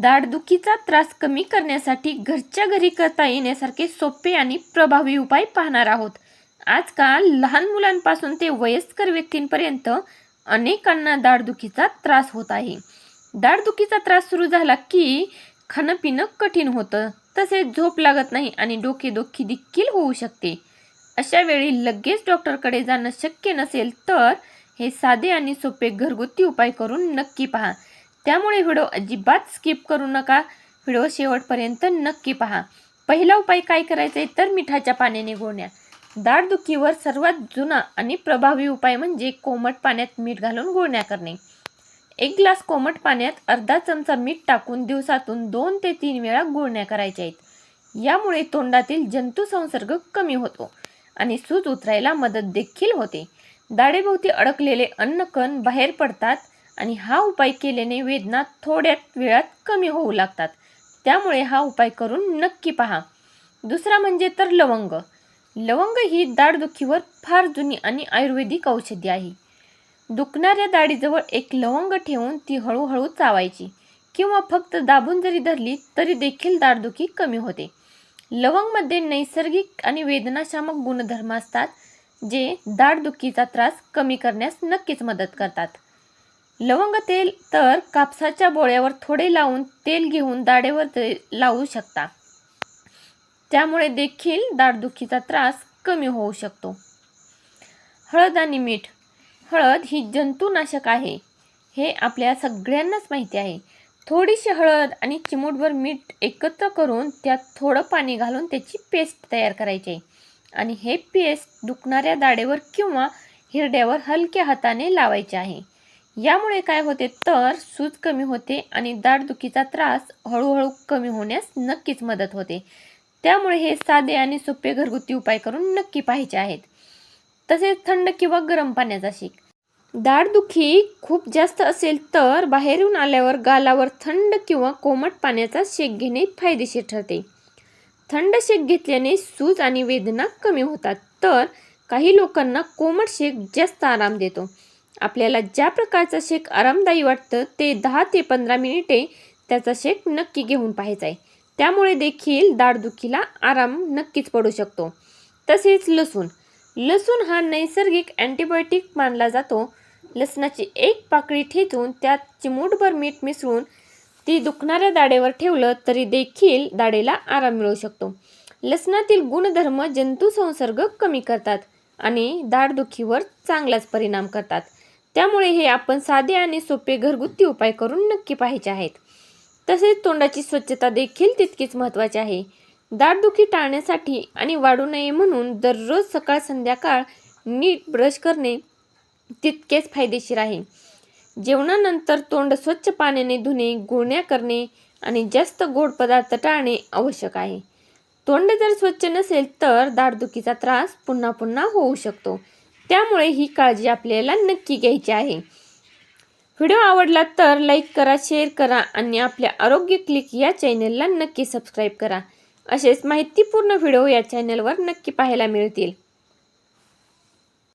दाढदुखीचा त्रास कमी करण्यासाठी घरच्या घरी करता येण्यासारखे सोपे आणि प्रभावी उपाय पाहणार आहोत. आजकाल लहान मुलांपासून ते वयस्कर व्यक्तींपर्यंत अनेकांना दाढदुखीचा त्रास होत आहे. दाढदुखीचा त्रास सुरू झाला की खाणं पिणं कठीण होतं तसेच झोप लागत नाही आणि डोकेदुखी देखील होऊ शकते. अशा वेळी लगेच डॉक्टरकडे जाणं शक्य नसेल तर हे साधे आणि सोपे घरगुती उपाय करून नक्की पहा. त्यामुळे व्हिडिओ अजिबात स्किप करू नका. व्हिडिओ शेवटपर्यंत नक्की पहा. पहिला उपाय काय करायचा आहे तर मिठाच्या पाण्याने गुळण्या दाढदुखीवर सर्वात जुना आणि प्रभावी उपाय म्हणजे कोमट पाण्यात मीठ घालून गुळण्या करणे. एक ग्लास कोमट पाण्यात अर्धा चमचा मीठ टाकून दिवसातून दोन ते तीन वेळा गुळण्या करायच्या आहेत. यामुळे तोंडातील जंतू संसर्ग कमी होतो आणि सूज उतरायला मदत देखील होते. दाढेभोवती अडकलेले अन्नकण बाहेर पडतात. आणि हा उपाय केल्याने वेदना थोड्या वेळात कमी होऊ लागतात. त्यामुळे हा उपाय करून नक्की पहा. दुसरा म्हणजे तर लवंग. लवंग ही दाढदुखीवर फार जुनी आणि आयुर्वेदिक औषधी आहे. दुखणाऱ्या दाढीजवळ एक लवंग ठेवून ती हळूहळू चावायची किंवा फक्त दाबून जरी धरली तरी देखील दाढदुखी कमी होते. लवंगमध्ये नैसर्गिक आणि वेदनाशामक गुणधर्म असतात जे दाढदुखीचा त्रास कमी करण्यास नक्कीच मदत करतात. लवंग तेल तर कापसाच्या बोळ्यावर थोडे लावून तेल घेऊन दाढेवर ते लावू शकता. त्यामुळे देखील दाढदुखीचा त्रास कमी होऊ शकतो. हळद आणि मीठ. हळद ही जंतुनाशक आहे. हे आपल्या सगळ्यांनाच माहिती आहे. थोडीशी हळद आणि चिमूटभर मीठ एकत्र करून त्यात थोडं पाणी घालून त्याची पेस्ट तयार करायची आहे. आणि हे पेस्ट दुखणाऱ्या दाढेवर किंवा हिरड्यावर हलक्या हाताने लावायचे आहे. यामुळे काय होते तर सूज कमी होते आणि दाढदुखीचा त्रास हळूहळू कमी होण्यास नक्कीच मदत होते. त्यामुळे हे साधे आणि सोपे घरगुती उपाय करून नक्की पाहिजे आहेत. तसेच थंड किंवा गरम पाण्याचा शेक. दाढदुखी खूप जास्त असेल तर बाहेरून आल्यावर गालावर थंड किंवा कोमट पाण्याचा शेक घेणे फायदेशीर ठरते. थंड शेक घेतल्याने सूज आणि वेदना कमी होतात तर काही लोकांना कोमट शेक जास्त आराम देतो. आपल्याला ज्या प्रकारचा शेक आरामदायी वाटतं ते दहा ते पंधरा मिनिटे त्याचा शेक नक्की घेऊन पाहायचा आहे. त्यामुळे देखील दाढदुखीला आराम नक्कीच पडू शकतो. तसेच लसूण. लसूण हा नैसर्गिक अँटीबायोटिक मानला जातो. लसणाची एक पाकळी ठेचून त्यात चिमूटभर मीठ मिसळून ती दुखणाऱ्या दाढेवर ठेवलं तरी देखील दाढेला आराम मिळू शकतो. लसणातील गुणधर्म जंतुसंसर्ग कमी करतात आणि दाढदुखीवर चांगलाच परिणाम करतात. त्यामुळे हे आपण साधे आणि सोपे घरगुती उपाय करून नक्की पाहायचे आहेत. तसेच तोंडाची स्वच्छता देखील तितकीच महत्त्वाची आहे. दाटदुखी टाळण्यासाठी आणि वाढू नये म्हणून दररोज सकाळ संध्याकाळ नीट ब्रश करणे तितकेच फायदेशीर आहे. जेवणानंतर तोंड स्वच्छ पाण्याने धुणे गुळण्या करणे आणि जास्त गोड पदार्थ टाळणे आवश्यक आहे. तोंड जर स्वच्छ नसेल तर दाढदुखीचा त्रास पुन्हा पुन्हा होऊ शकतो. त्यामुळे ही काळजी आपल्याला नक्की घ्यायची आहे. व्हिडिओ आवडला तर लाईक करा शेअर करा आणि आपल्या आरोग्य क्लिक या चॅनलला नक्की सबस्क्राईब करा. असेच माहितीपूर्ण व्हिडिओ या चॅनलवर नक्की पाहायला मिळतील.